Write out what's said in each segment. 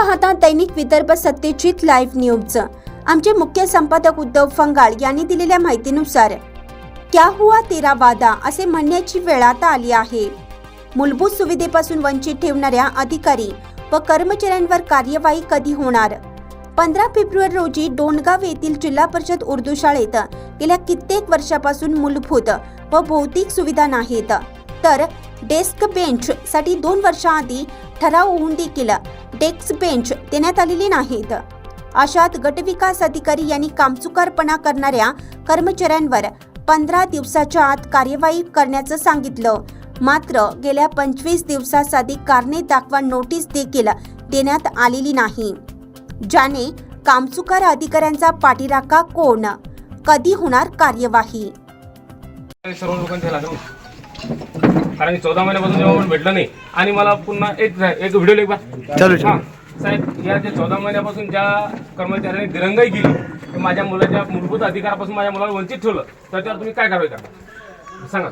पाहता दैनिक Vidarbha Satyajit live news आमचे मुख्य संपादक उद्धव फंगाळ यांनी दिलेल्या माहितीनुसार क्या हुआ तेरा वादा? असे म्हणण्याची वेळ आता आली आहे. मूलभूत सुविधेपासून वंचित ठेवणाऱ्या अधिकारी व कर्मचाऱ्यांवर कार्यवाही कधी होणार? पंधरा फेब्रुवारी रोजी डोणगाव येथील जिल्हा परिषद उर्दू शाळेत गेल्या कित्येक वर्षापासून मूलभूत व भौतिक सुविधा नाहीत. तर डेस्क बेंच साठी दोन वर्षाआधी ठराव होऊन देखील डेस्क बेंच देण्यात आलेली नाहीत. अशात गटविकास अधिकारी यांनी कामचुकारपणा करणाऱ्या कर्मचाऱ्यांवर पंधरा दिवसाच्या आत कार्यवाही करण्याचं सांगितलं. मात्र गेल्या पंचवीस दिवसासाठी कारणे दाखवा नोटीस देखील देण्यात आलेली नाही. ज्याने कामचुकार अधिकाऱ्यांचा पाठीराखा कोण? कधी होणार कार्यवाही? सर्व कारण की चौदा महिन्यापासून जेव्हा पण भेटलं नाही आणि मला पुन्हा एक एक व्हिडिओ एक चालू, हा साहेब या जे चौदा महिन्यापासून ज्या कर्मचाऱ्यांनी दिरंगाई केली ते माझ्या मुलाच्या मूलभूत अधिकारापासून माझ्या मुलाला वंचित ठेवलं तर त्यावर तुम्ही काय कारवाई करणार? सांगा.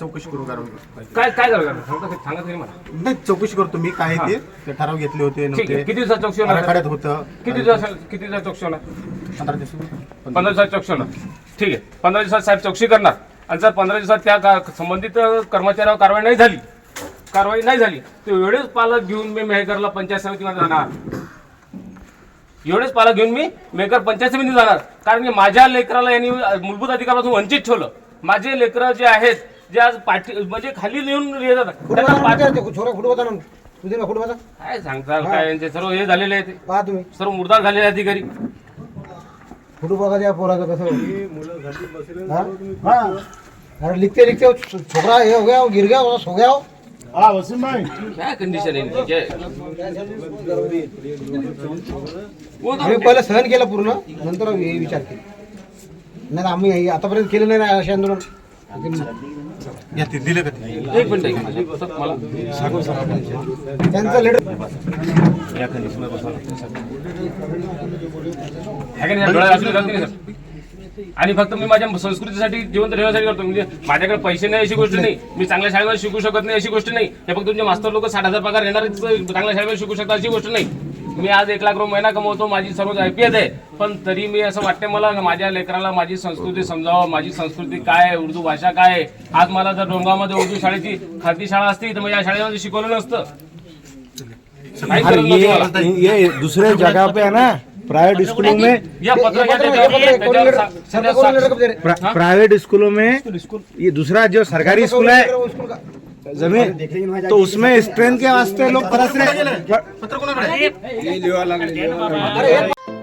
चौकशी करू कारवाई काय काय सांगता सांगा तरी मला. नाही चौकशी करतो. मी काय ते ते ठराव घेतले होते किती दिवसात चौकशी होणार? होतं. किती दिवसात किती दिवसात चौकशी होणार? पंधरा दिवस पंधरा दिवसात चौकशी होणार. ठीक आहे. पंधरा दिवसात साहेब चौकशी करणार. आणि जर पंधरा दिवसात त्या का- संबंधित कारवाईवर कारवाई नाही झाली कारवाई नाही झाली तर एवढेच पालक घेऊन मी मेहकरला पंचायत समितीमध्ये जाणार. एवढेच पालक घेऊन मी मेहकर पंचायत समितीत जाणार. कारण की माझ्या लेकराला यांनी मूलभूत अधिकारापासून वंचित ठेवलं. माझे लेकरं जे आहेत जे आज पाठी म्हणजे खाली येऊन येतात त्यांना पाठ- काय सांगतात काय यांचे सर्व हे झालेले आहेत. सर्व मुर्दार झालेले अधिकारी. फोटो बघा त्या पोराचं कसं हा? अरे लिखते लिखते छोकरा ये हो गया वो गिर गया वो सो गया वो काय कंडिशन आहे इनकी? काय- तो- आम्ही पहिलं सहन केलं पूर्ण नंतर हे विचार केले. नाही तर आम्ही हे आतापर्यंत केलं नाही ना असे आंदोलन. या ते दिले का ते एक मिनिट एक मिनिट. मला त्यांचं लेटर या लागतं, सर. है का नाही, डोळ्यात असू देतात नाही, सर. आणि फक्त मी माझ्या संस्कृतीसाठी जिवंत ठेवण्यासाठी करतो म्हणजे माझ्याकडे पैसे नाही अशी गोष्ट नाही मी चांगल्या शाळेमध्ये शिकू शकत नाही अशी गोष्ट नाही हे फक्त तुमचे मास्तर लोक साठ हजार पगार घेणार चांगल्या शाळेमध्ये शिकू शकतात अशी गोष्ट नाही मी आज एक लाख रुपये महिना कमवतो माझी सर्व आय पी एस आहे. पण तरी मी असं वाटतं मला माझ्या लेकराला माझी संस्कृती समजावं माझी संस्कृती काय आहे उर्दू भाषा काय आहे? आज मला जर डोंगामध्ये उर्दू शाळेची खाजगी शाळा असती तर मग या शाळेमध्ये शिकवलं नसतं ये. ये दूसरे जगह पे है ना प्राइवेट स्कूलों में या प्राइवेट स्कूलों में ये दूसरा जो सरकारी स्कूल है जमीन? तो उसमें स्ट्रेंथ के वास्ते लोग तरस रहे। पत्र कोणाकडे